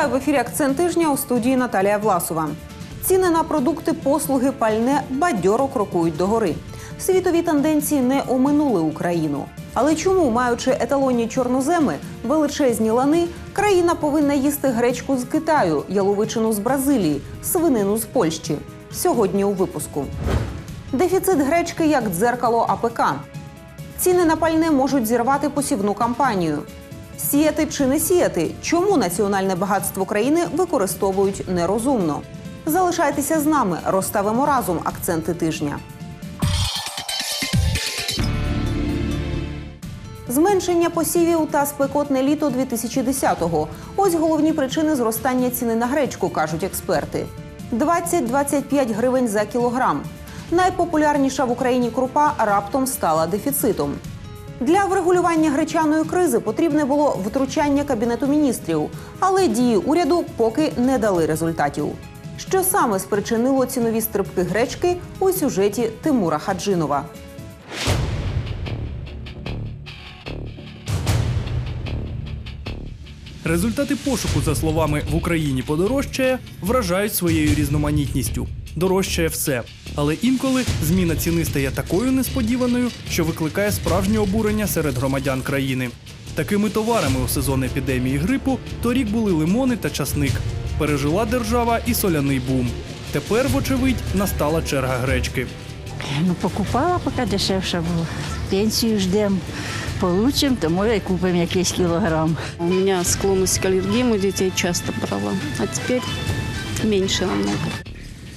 Вітаю в ефірі Акцент тижня у студії Наталія Власова. Ціни на продукти, послуги, пальне бадьоро крокують догори. Світові тенденції не оминули Україну. Але чому, маючи еталонні чорноземи, величезні лани, країна повинна їсти гречку з Китаю, яловичину з Бразилії, свинину з Польщі? Сьогодні у випуску. Дефіцит гречки як дзеркало АПК. Ціни на пальне можуть зірвати посівну кампанію. Сіяти чи не сіяти? Чому національне багатство країни використовують нерозумно? Залишайтеся з нами, розставимо разом акценти тижня. Зменшення посівів та спекотне літо 2010-го. Ось головні причини зростання ціни на гречку, кажуть експерти. 20-25 гривень за кілограм. Найпопулярніша в Україні крупа раптом стала дефіцитом. Для врегулювання гречаної кризи потрібне було втручання кабінету міністрів, але дії уряду поки не дали результатів. Що саме спричинило цінові стрибки гречки у сюжеті Тимура Хаджинова? Результати пошуку, за словами в Україні подорожчає, вражають своєю різноманітністю. Дорожчає все. Але інколи зміна ціни стає такою несподіваною, що викликає справжнє обурення серед громадян країни. Такими товарами у сезон епідемії грипу торік були лимони та часник. Пережила держава і соляний бум. Тепер, вочевидь, настала черга гречки. Ну, покупала, поки дешевше було. Пенсію ждемо. Получимо, то може і купимо якийсь кілограм. У меня склонность к аллергиям у детей часто брала, а теперь меньше намного.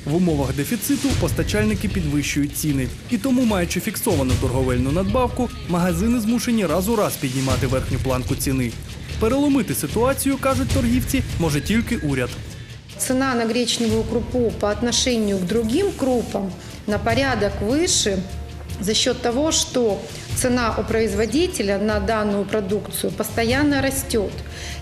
В умовах дефіциту постачальники підвищують ціни. І тому, маючи фіксовану торговельну надбавку, магазини змушені раз у раз піднімати верхню планку ціни. Переломити ситуацію, кажуть торгівці, може тільки уряд. Цена на гречневую крупу по отношению к другим крупам на порядок выше за счет того, что цена у производителя на данную продукцию постоянно растет.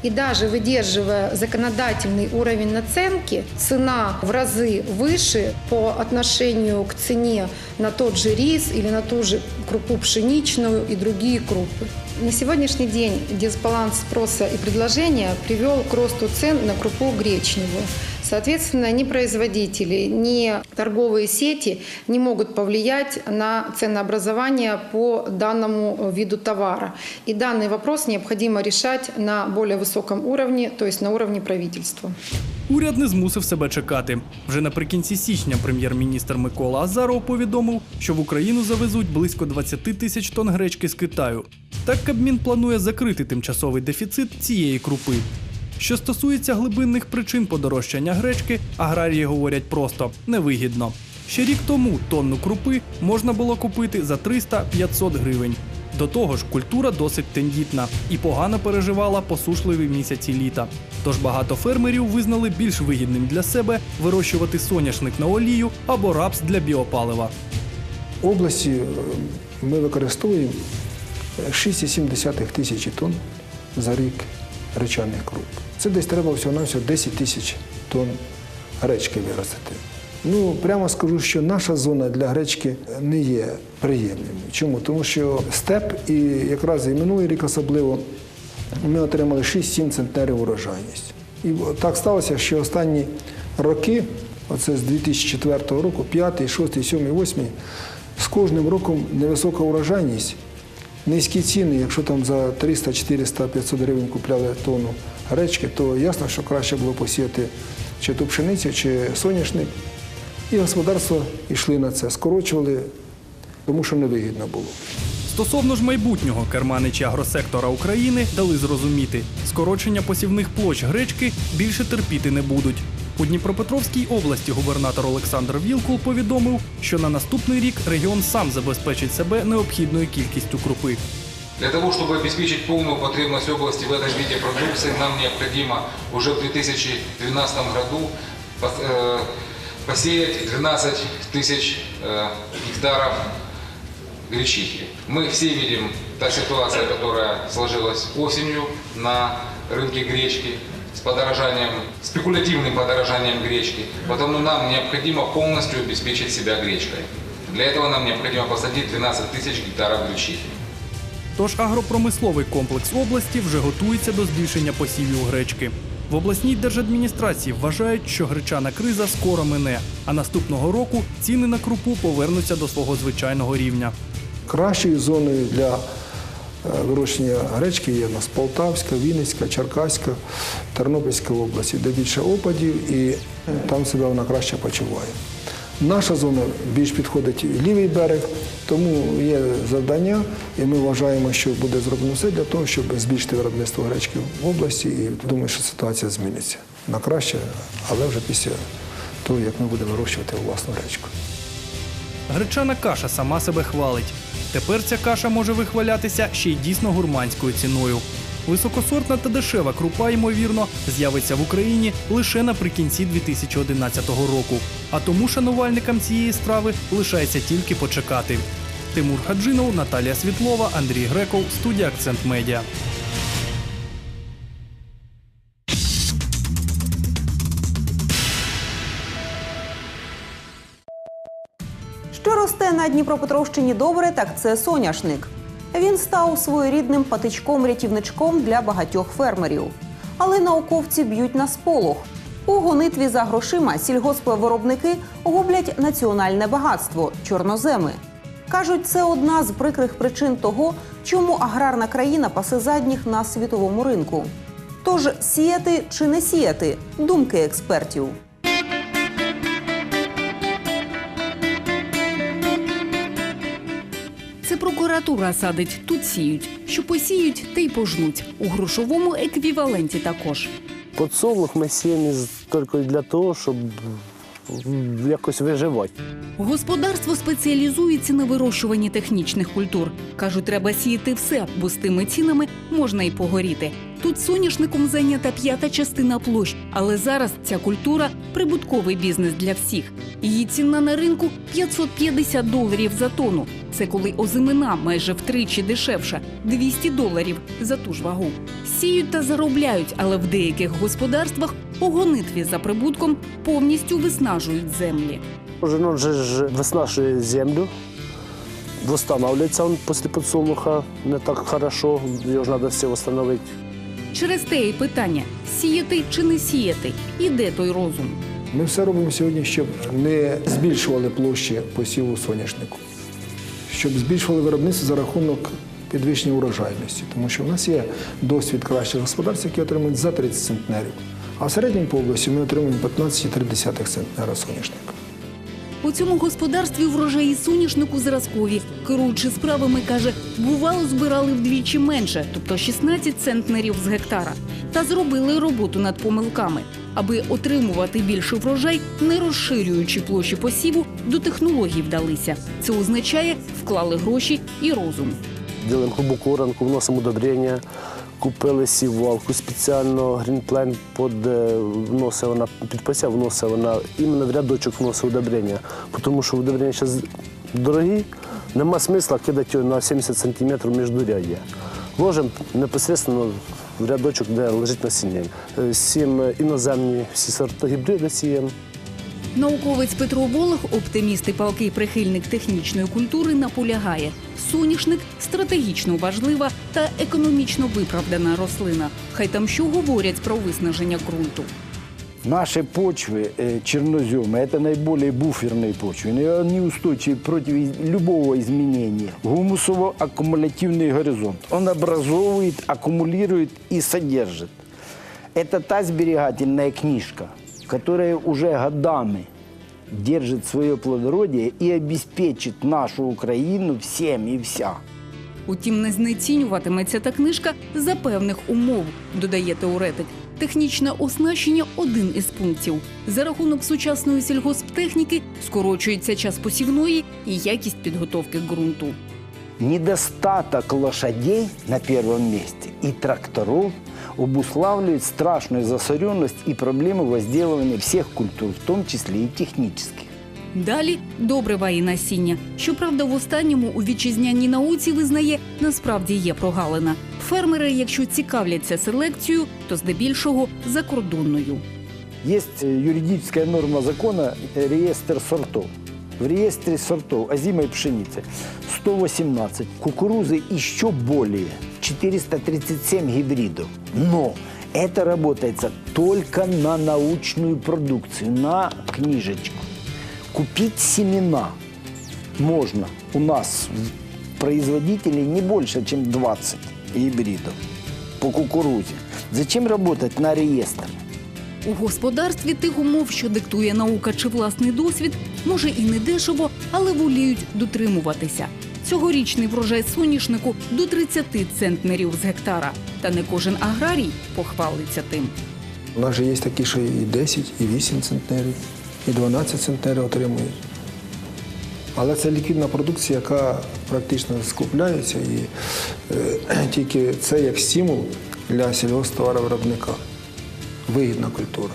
И даже выдерживая законодательный уровень наценки, цена в разы выше по отношению к цене на тот же рис или на ту же крупу пшеничную и другие крупы. На сегодняшний день дисбаланс спроса и предложения привел к росту цен на крупу гречневую. Соответственно, ни производители, ни торговые сети не могут повлиять на ценообразование по данному виду товара. И данный вопрос необходимо решать на более высоком уровне, то есть на уровне правительства. Уряд не змусив себе чекати. Вже наприкінці січня прем'єр-міністр Микола Азаров повідомив, що в Україну завезуть близько 20 тисяч тонн гречки з Китаю. Так Кабмін планує закрити тимчасовий дефіцит цієї крупи. Що стосується глибинних причин подорожчання гречки, аграрії говорять просто невигідно. Ще рік тому тонну крупи можна було купити за 300-500 гривень. До того ж, культура досить тендітна і погано переживала посушливі місяці літа. Тож багато фермерів визнали більш вигідним для себе вирощувати соняшник на олію або рапс для біопалива. В області е, ми використовуємо 6,7 тисячі тонн за рік гречаних круп. Це десь треба всього на всього 10 тисяч тонн гречки виростити. Ну, прямо скажу, що наша зона для гречки не є приємною. Чому? Тому що степ, і якраз і минулий рік особливо, ми отримали 6-7 центнерів урожайність. І так сталося, що останні роки, оце з 2004 року, 5, 6, 7, 8, з кожним роком невисока урожайність, низькі ціни, якщо там за 300, 400, 500 гривень купляли тонну гречки, то ясно, що краще було посіяти чи ту пшеницю, чи соняшник. І господарства йшли на це, скорочували, тому що невигідно було. Стосовно ж майбутнього керманичі агросектора України дали зрозуміти, скорочення посівних площ гречки більше терпіти не будуть. У Дніпропетровській області губернатор Олександр Вілкул повідомив, що на наступний рік регіон сам забезпечить себе необхідною кількістю крупи. Для того, чтобы обеспечить полную потребность области в этом виде продукции, нам необходимо уже в 2012 году пос- э, посеять 12 тысяч э, гектаров гречихи. Мы все видим та ситуация, которая сложилась осенью на рынке гречки с подорожанием, спекулятивным подорожанием гречки. Потому нам необходимо полностью обеспечить себя гречкой. Для этого нам необходимо посадить 12 тысяч гектаров гречихи. Тож агропромисловий комплекс області вже готується до збільшення посівів гречки. В обласній держадміністрації вважають, що гречана криза скоро мине, а наступного року ціни на крупу повернуться до свого звичайного рівня. Кращою зоною для е, вирощення гречки є у нас Полтавська, Вінницька, Черкаська, Тернопільська області, де більше опадів і там себе вона краще почуває. Наша зона більш підходить лівий берег, тому є завдання, і ми вважаємо, що буде зроблено все для того, щоб збільшити виробництво гречки в області. І думаю, що ситуація зміниться на краще, але вже після того, як ми будемо вирощувати власну гречку. Гречана каша сама себе хвалить. Тепер ця каша може вихвалятися ще й дійсно гурманською ціною. Високосортна та дешева крупа, ймовірно, з'явиться в Україні лише наприкінці 2011 року. А тому шанувальникам цієї страви лишається тільки почекати. Тимур Хаджинов, Наталія Світлова, Андрій Греков, студія Акцент Медіа. На Дніпропетровщині добре, так це соняшник. Він став своєрідним патичком-рятівничком для багатьох фермерів. Але науковці б'ють на сполох. У гонитві за грошима сільгоспвиробники гублять національне багатство чорноземи. Кажуть, це одна з прикрих причин того, чому аграрна країна пасе задніх на світовому ринку. Тож сіяти чи не сіяти думки експертів. Прокуратура садить, тут сіють. Що посіють, те й пожнуть. У грошовому еквіваленті також. Подсолнух ми сіємо тільки для того, щоб якось виживати. Господарство спеціалізується на вирощуванні технічних культур. Кажуть, треба сіяти все, бо з тими цінами можна і погоріти. Тут соняшником зайнята п'ята частина площ, але зараз ця культура прибутковий бізнес для всіх. Її ціна на ринку 550 доларів за тонну. Це коли озимина майже втричі дешевша 200 доларів за ту ж вагу. Сіють та заробляють, але в деяких господарствах у гонитві за прибутком повністю виснажують землі. Кожен он же ж землю, восстанавливается он після подсолнуха не так хорошо, його ж треба все встановити. Через те і питання: сіяти чи не сіяти? І де той розум? Ми все робимо сьогодні, щоб не збільшували площі посіву соняшнику, щоб збільшували виробництво за рахунок підвищення урожайності. Тому що в нас є досвід кращих господарств, які отримують за 30 центнерів. А в середньому по області ми отримуємо 15,3 центнера соняшника. У цьому господарстві врожаї соняшнику зразкові. Керуючи справами, каже, бувало, збирали вдвічі менше, тобто 16 центнерів з гектара. Та зробили роботу над помилками, аби отримувати більший врожай, не розширюючи площі посіву, до технологій вдалися. Це означає, вклали гроші і розум. Ділимо глибоку ранку, вносимо удобрення, купили сівалку спеціально, грінплен під, е, вносить вона, іменно в рядочок вносить удобрення. Тому що удобрення зараз дорогі, нема смисла кидати його на 70 см між дурядя. Ложимо непосередньо в рядочок, де лежить насіння. Е, Сіємо іноземні всі сорти гібриди сіємо. Науковець Петро Волох, оптиміст і палкий прихильник технічної культури, наполягає: соняшник стратегічно важлива та економічно виправдана рослина. Хай там що говорять про виснаження ґрунту. Наши почвы, э, черноземы, это наиболее буферные почвы. И Они устойчивы против из- любого изменения. Гумусово-аккумулятивный горизонт. Он образовывает, аккумулирует и содержит. Это та сберегательная книжка, которая уже годами держит свое плодородие и обеспечит нашу Украину всем и вся. Утім, не знецінюватиметься та книжка за певних умов, додає теоретик. Технічне оснащення один із пунктів. За рахунок сучасної сільгосптехніки скорочується час посівної і якість підготовки ґрунту. Недостаток лошадей на первом месте и тракторов обуславливает страшную засоренность и проблемы возделывания всех культур, в том числе и технических. Далі добрива і насіння. Щоправда, в останньому у вітчизняній науці визнає, насправді є прогалина. Фермери, якщо цікавляться селекцією, то здебільшого закордонною. Есть э, юридическая норма закона э, реестр сортов. В реестре сортов озимой пшеницы 118, кукурузы еще более 437 гибридов. Но Это работается только на научную продукцию, на книжечку. Купить семена можно. У нас производителей не больше, чем 20 гибридов по кукурузе. Зачем работать на реестр? У господарстві тих умов, що диктує наука чи власний досвід, може і не дешево, але воліють дотримуватися. Цьогорічний врожай соняшнику до 30 центнерів з гектара. Та не кожен аграрій похвалиться тим. У нас же є такі, що і 10, і 8 центнерів, і 12 центнерів отримують. Але це ліквідна продукція, яка практично скупляється, і е, тільки це як стимул для сільгосптоваровиробника. Вигідна культура.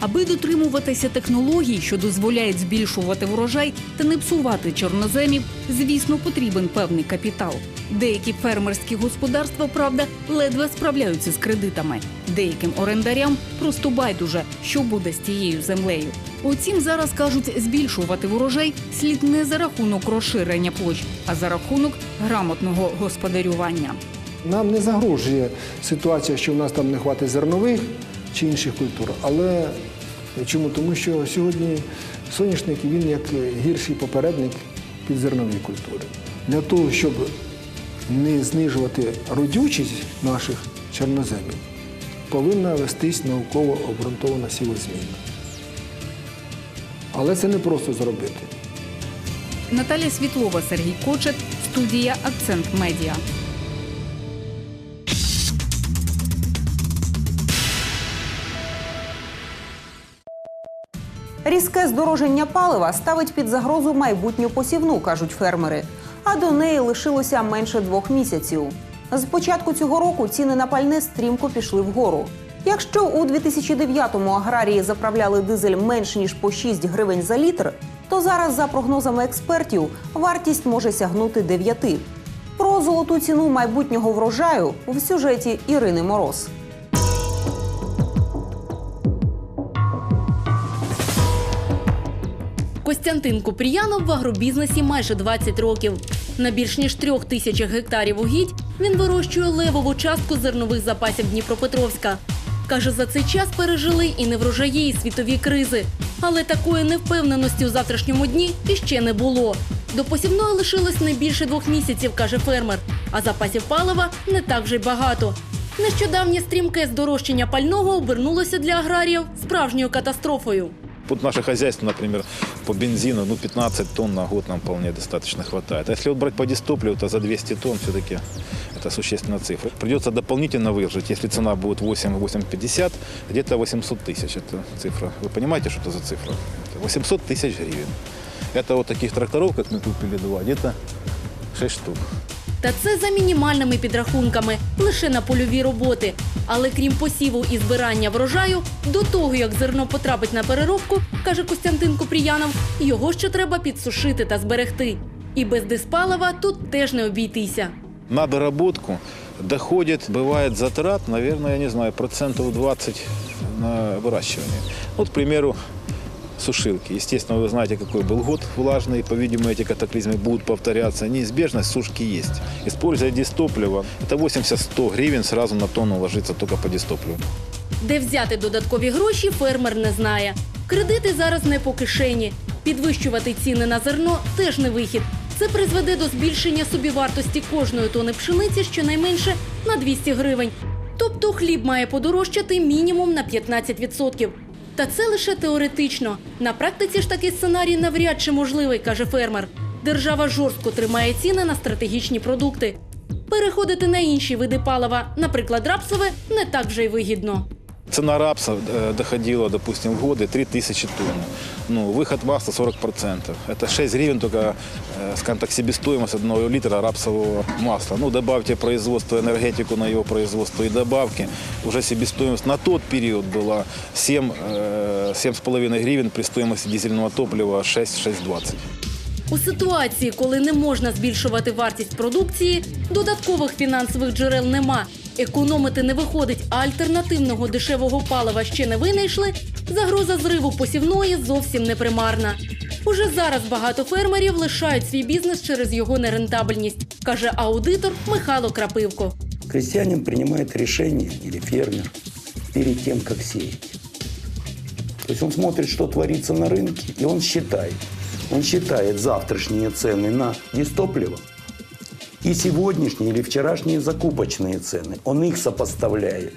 Аби дотримуватися технологій, що дозволяють збільшувати врожай та не псувати чорноземів, звісно, потрібен певний капітал. Деякі фермерські господарства, правда, ледве справляються з кредитами. Деяким орендарям просто байдуже, що буде з тією землею. Утім, зараз кажуть, збільшувати врожай слід не за рахунок розширення площ, а за рахунок грамотного господарювання. Нам не загрожує ситуація, що в нас там не хватить зернових чи інших культур. Але чому? Тому що сьогодні соняшник він як гірший попередник підзернової культури. Для того, щоб не знижувати родючість наших чорноземів, повинна вестись науково обґрунтована сівозміна. Але це не просто зробити. Наталя Світлова, Сергій Кочет, студія Акцент Медіа. Різке здороження палива ставить під загрозу майбутню посівну, кажуть фермери. А до неї лишилося менше двох місяців. З початку цього року ціни на пальне стрімко пішли вгору. Якщо у 2009-му аграрії заправляли дизель менш ніж по 6 гривень за літр, то зараз, за прогнозами експертів, вартість може сягнути 9. Про золоту ціну майбутнього врожаю в сюжеті Ірини Мороз. Костянтин Купріянов в агробізнесі майже 20 років. На більш ніж трьох тисячах гектарів угідь він вирощує левову частку зернових запасів Дніпропетровська. Каже, за цей час пережили і неврожаї, і світові кризи. Але такої невпевненості у завтрашньому дні іще не було. До посівної лишилось не більше двох місяців, каже фермер. А запасів палива не так вже й багато. Нещодавнє стрімке здорожчання пального обернулося для аграріїв справжньою катастрофою. Вот наше хозяйство, например, по бензину, ну, 15 тонн на год нам вполне достаточно хватает. А если вот брать по дистопливу, то за 200 тонн все-таки это существенная цифра. Придется дополнительно выжить, если цена будет 8-8,50, где-то 800 тысяч это цифра. Вы понимаете, что это за цифра? Это 800 тысяч гривен. Это вот таких тракторов, как мы купили два, где-то 6 штук. Та це за мінімальними підрахунками лише на польові роботи. Але крім посіву і збирання врожаю, до того як зерно потрапить на переробку, каже Костянтин Купріянов, його ще треба підсушити та зберегти. І без диспалива тут теж не обійтися. На доработку доходит, бывает затрат, наверное, я не знаю, процентов 20 на выращивание. Вот, к примеру, сушилки. Естественно, вы знаете, какой был год влажный. По-видимому, эти катаклизмы будут повторяться. Неизбежность сушки есть. Используя дистопливо, это 80-100 гривен сразу на тонну ложится только по дистопливу. Де взяти додаткові гроші, фермер не знає. Кредити зараз не по кишені. Підвищувати ціни на зерно теж не вихід. Це призведе до збільшення собівартості кожної тони пшениці щонайменше на 200 гривень. Тобто хліб має подорожчати мінімум на 15%. Та це лише теоретично. На практиці ж такий сценарій навряд чи можливий, каже фермер. Держава жорстко тримає ціни на стратегічні продукти. Переходити на інші види палива, наприклад, рапсове, не так вже й вигідно. Цена рапса э, доходила, допустим, в годы 3000 тонн. Ну, выход масла 40%. Это 6 гривен только, э, скажем так, себестоимость одного литра рапсового масла. Ну, добавьте производство, энергетику на его производство и добавки. Уже себестоимость на тот период была 7, э, 7,5 гривен при стоимости дизельного топлива 6-6,20. У ситуації, коли не можна збільшувати вартість продукції, додаткових фінансових джерел нема. Економити не виходить, а альтернативного дешевого палива ще не винайшли. Загроза зриву посівної зовсім не примарна. Уже зараз багато фермерів лишають свій бізнес через його нерентабельність, каже аудитор Михайло Крапивко. Крестьянин принимает решение, или фермер, перед тем, как сеять. То есть он смотрит, что творится на рынке, и он считает. Он считает завтрашние цены на дистопливо и сегодняшние или вчерашние закупочные цены. Он их сопоставляет.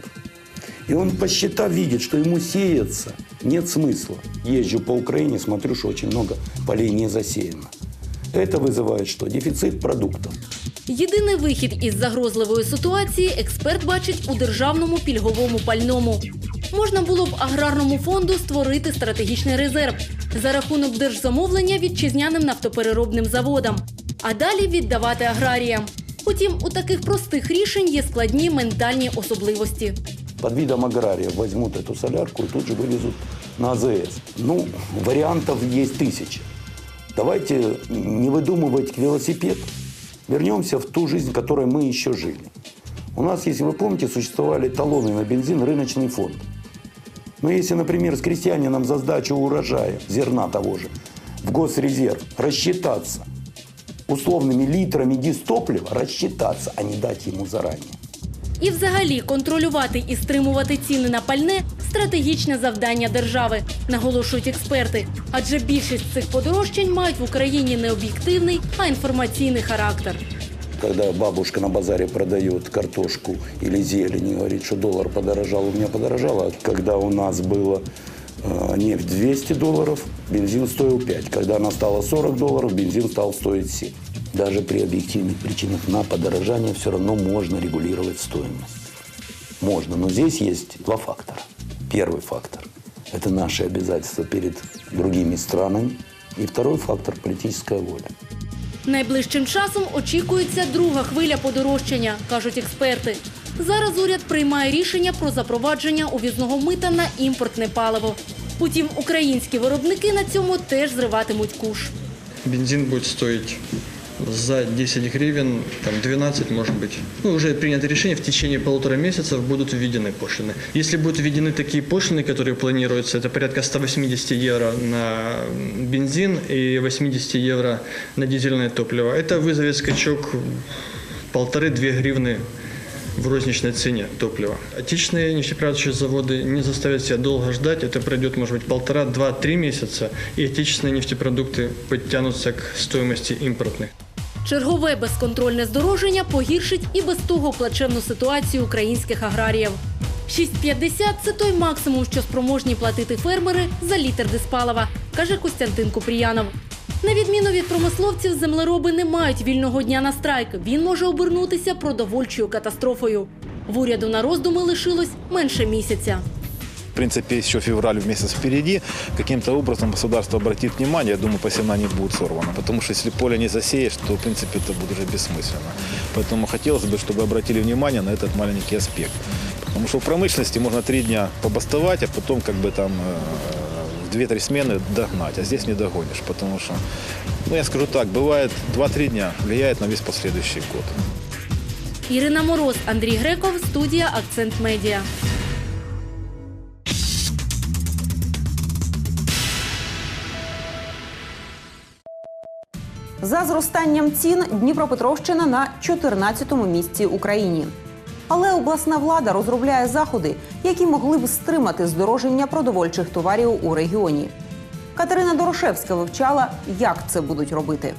И он, посчитав, видит, что ему сеяться нет смысла. Езжу по Украине, смотрю, что очень много полей не засеяно. Это вызывает что? Дефицит продуктов. Єдиний вихід із загрозливої ситуації експерт бачить у державному пільговому пальному. Можна було б аграрному фонду створити стратегічний резерв за рахунок держзамовлення вітчизняним нафтопереробним заводам, а далі віддавати аграріям. Утім, у таких простих рішень є складні ментальні особливості. Под видом аграриев возьмут эту солярку и тут же вывезут на АЗС. Ну, вариантов есть тысячи. Давайте не выдумывать велосипед. Вернемся в ту жизнь, в которой мы еще жили. У нас, если вы помните, существовали талоны на бензин, рыночный фонд. Но если, например, с крестьянином за сдачу урожая, зерна того же, в госрезерв рассчитаться условными литрами дистоплива, рассчитаться, а не дать ему заранее. І взагалі контролювати і стримувати ціни на пальне стратегічне завдання держави, наголошують експерти. Адже більшість цих подорожчань мають в Україні не об'єктивний, а інформаційний характер. Когда бабушка на базаре продает картошку или зелень и говорит, что доллар подорожал, у меня подорожало. А Когда у нас было э, нефть 200 долларов, бензин стоил 5. Когда она стала 40 долларов, бензин стал стоить 7. Даже при объективных причинах на подорожание все равно можно регулировать стоимость. Можно, но здесь есть два фактора. Первый фактор – это наши обязательства перед другими странами. И второй фактор – политическая воля. Найближчим часом очікується друга хвиля подорожчання, кажуть експерти. Зараз уряд приймає рішення про запровадження увізного мита на імпортне паливо. Утім, українські виробники на цьому теж зриватимуть куш. бензин будет стоить за 10 гривен, там 12 может быть. Ну, уже принято решение, в течение полутора месяцев будут введены пошлины. Если будут введены такие пошлины, которые планируются, это порядка 180 евро на бензин и 80 евро на дизельное топливо, это вызовет скачок полторы-две гривны в розничной цене топлива. Отечественные нефтеперерабатывающие заводы не заставят себя долго ждать. Это пройдет, может быть, полтора, два, три месяца, и отечественные нефтепродукты подтянутся к стоимости импортных. Чергове безконтрольне здороження погіршить і без того плачевну ситуацію українських аграріїв. 6,50 – це той максимум, що спроможні платити фермери за літр диспалива, каже Костянтин Купріянов. На відміну від промисловців, землероби не мають вільного дня на страйк. Він може обернутися продовольчою катастрофою. В уряду на роздуми лишилось менше місяця. В принципе, еще февраль месяц впереди. Каким-то образом государство обратит внимание, я думаю, посевна не будет сорвана. Потому что если поле не засеешь, то, в принципе, это будет уже бессмысленно. Поэтому хотелось бы, чтобы обратили внимание на этот маленький аспект. Потому что в промышленности можно три дня побастовать, а потом как бы там э, в две-три смены догнать. А здесь не догонишь, потому что, ну я скажу так, бывает 2-3 дня влияет на весь последующий год. Ірина Мороз, Андрій Греков, студія Акцент Медіа. За зростанням цін Дніпропетровщина на 14-му місці Україні. Але обласна влада розробляє заходи, які могли б стримати здороження продовольчих товарів у регіоні. Катерина Дорошевська вивчала, як це будуть робити.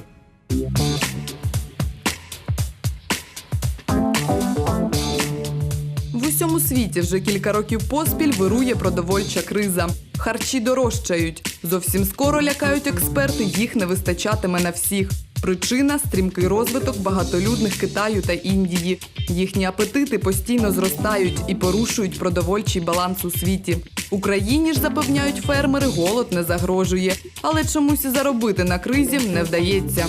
В усьому світі вже кілька років поспіль вирує продовольча криза. Харчі дорожчають. Зовсім скоро лякають експерти, їх не вистачатиме на всіх. Причина стрімкий розвиток багатолюдних Китаю та Індії. Їхні апетити постійно зростають і порушують продовольчий баланс у світі. Україні ж запевняють фермери, голод не загрожує, але чомусь заробити на кризі не вдається.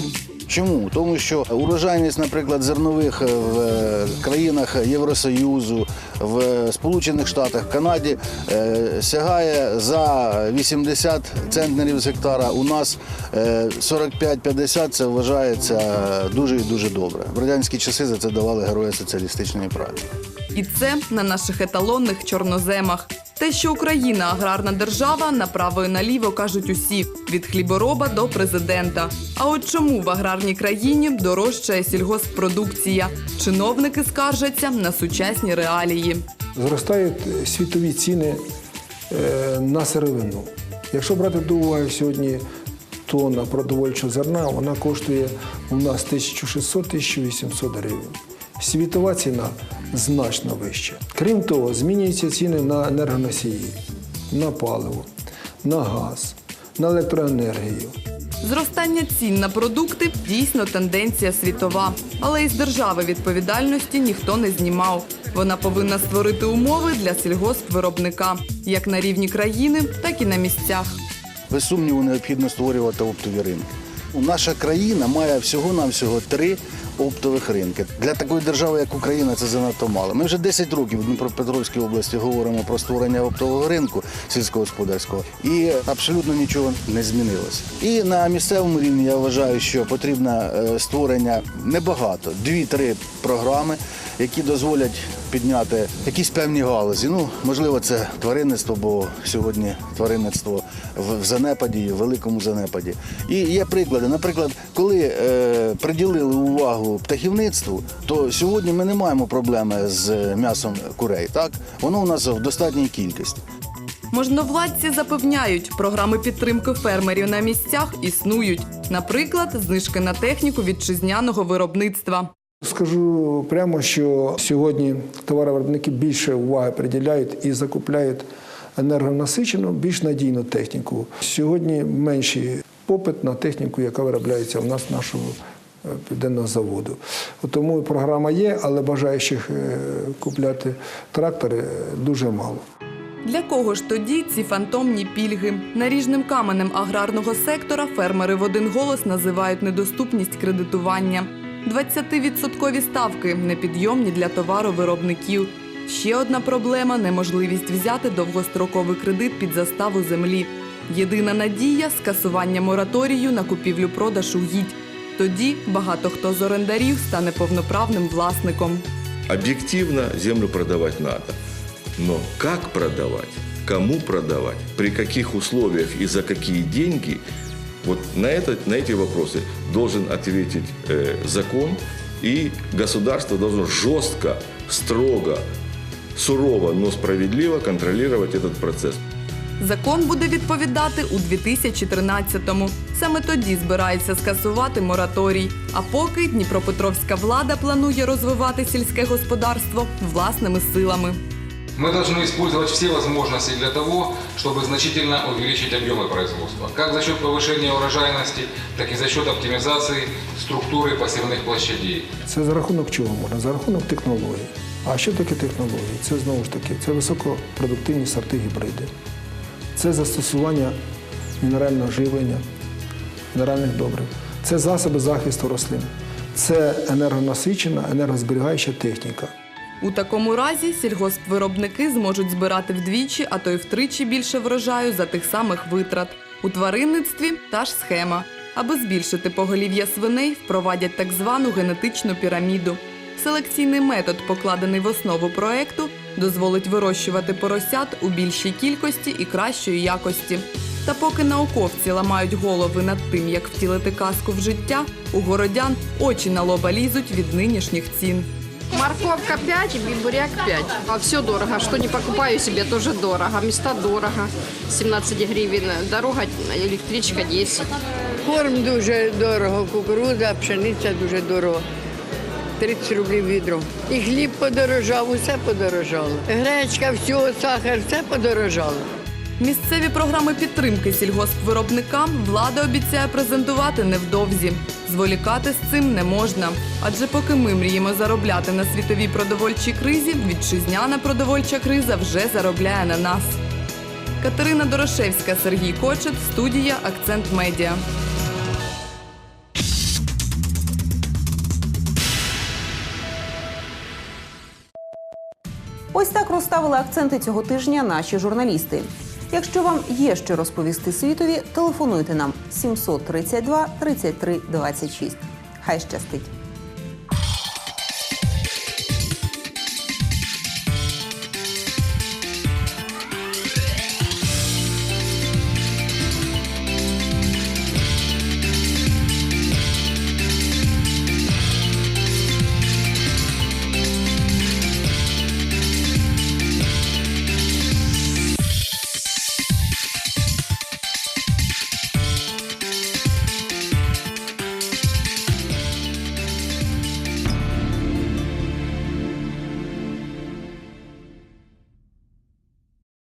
Чому? Тому що урожайність, наприклад, зернових е, в е, країнах Євросоюзу, в Сполучених Штатах, Канаді е, сягає за 80 центнерів з гектара. У нас е, 45-50 це вважається дуже і дуже добре. В радянські часи за це давали герої соціалістичної праці. І це на наших еталонних чорноземах. Те, що Україна аграрна держава, направо і наліво кажуть усі від хлібороба до президента. А от чому в аграрній країні дорожчає сільгосппродукція? Чиновники скаржаться на сучасні реалії. Зростають світові ціни е, на сировину. Якщо брати до уваги сьогодні тонна продовольчого зерна, вона коштує у нас 1600-1800 гривень. Світова ціна значно вища. Крім того, змінюються ціни на енергоносії, на паливо, на газ, на електроенергію. Зростання цін на продукти дійсно тенденція світова, але із держави відповідальності ніхто не знімав. Вона повинна створити умови для сільгоспвиробника як на рівні країни, так і на місцях. Без сумніву необхідно створювати оптові ринки. Наша країна має всього-навсього три оптових ринки. Для такої держави, як Україна, це занадто мало. Ми вже 10 років в Дніпропетровській області говоримо про створення оптового ринку сільськогосподарського, і абсолютно нічого не змінилося. І на місцевому рівні я вважаю, що потрібно е, створення небагато, дві-три програми, які дозволять підняти якісь певні галузі. Ну, можливо, це тваринництво, бо сьогодні тваринництво в занепаді, в великому занепаді. І є приклади. Наприклад, коли е, приділили увагу птахівництву, то сьогодні ми не маємо проблеми з м'ясом курей. Так воно у нас в достатній кількості. Можновладці запевняють, програми підтримки фермерів на місцях існують. Наприклад, знижки на техніку вітчизняного виробництва. Скажу прямо, що сьогодні товаровиробники більше уваги приділяють і закупляють енергонасичену, більш надійну техніку. Сьогодні менший попит на техніку, яка виробляється в нас нашого е, південного заводу. Тому програма є, але бажаючих е, купляти трактори е, дуже мало. Для кого ж тоді ці фантомні пільги? Наріжним каменем аграрного сектора фермери в один голос називають недоступність кредитування. 20% ставки непідйомні для товаровиробників. Ще одна проблема неможливість взяти довгостроковий кредит під заставу землі. Єдина надія скасування мораторію на купівлю-продаж угідь. Тоді багато хто з орендарів стане повноправним власником. Объективно землю продавать надо. Но как продавать, кому продавать, при каких условиях и за какие деньги, вот на, это, на эти вопросы должен ответить э, закон, и государство должно жестко, строго, сурово, но справедливо контролировать этот процесс. Закон буде відповідати у 2013-му. Саме тоді збирається скасувати мораторій. А поки Дніпропетровська влада планує розвивати сільське господарство власними силами. Мы должны использовать все возможности для того, чтобы значительно увеличить объемы производства. Как за счет повышения урожайности, так и за счет оптимизации структуры посевных площадей. Це за рахунок чого можна? За рахунок технологій. А що таке технології? Це знову ж таки це високопродуктивні сорти гібриди, це застосування мінерального живлення, мінеральних добрив, це засоби захисту рослин, це енергонасичена, енергозберігаюча техніка. У такому разі сільгоспвиробники зможуть збирати вдвічі, а то й втричі більше врожаю за тих самих витрат. У тваринництві та ж схема. Аби збільшити поголів'я свиней, впровадять так звану генетичну піраміду. Селекційний метод, покладений в основу проекту, дозволить вирощувати поросят у більшій кількості і кращої якості. Та поки науковці ламають голови над тим, як втілити казку в життя, у городян очі на лоба лізуть від нинішніх цін. Морковка 5 и буряк 5. А все дорого. Что не покупаю себе, тоже дорого. Места дорого. 17 гривен. Дорога, электричка 10. Корм дуже дорого, кукурудза, пшениця дуже дорого. 30 рублів відро. І хліб подорожав, усе подорожало. Гречка, все, сахар, все подорожало. Місцеві програми підтримки сільгоспвиробникам влада обіцяє презентувати невдовзі. Зволікати з цим не можна. Адже поки ми мріємо заробляти на світовій продовольчій кризі, вітчизняна продовольча криза вже заробляє на нас. Катерина Дорошевська, Сергій Кочет, студія Акцент Медіа. Ось так розставили акценти цього тижня наші журналісти. Якщо вам є що розповісти світові, телефонуйте нам 732 33 26. Хай щастить!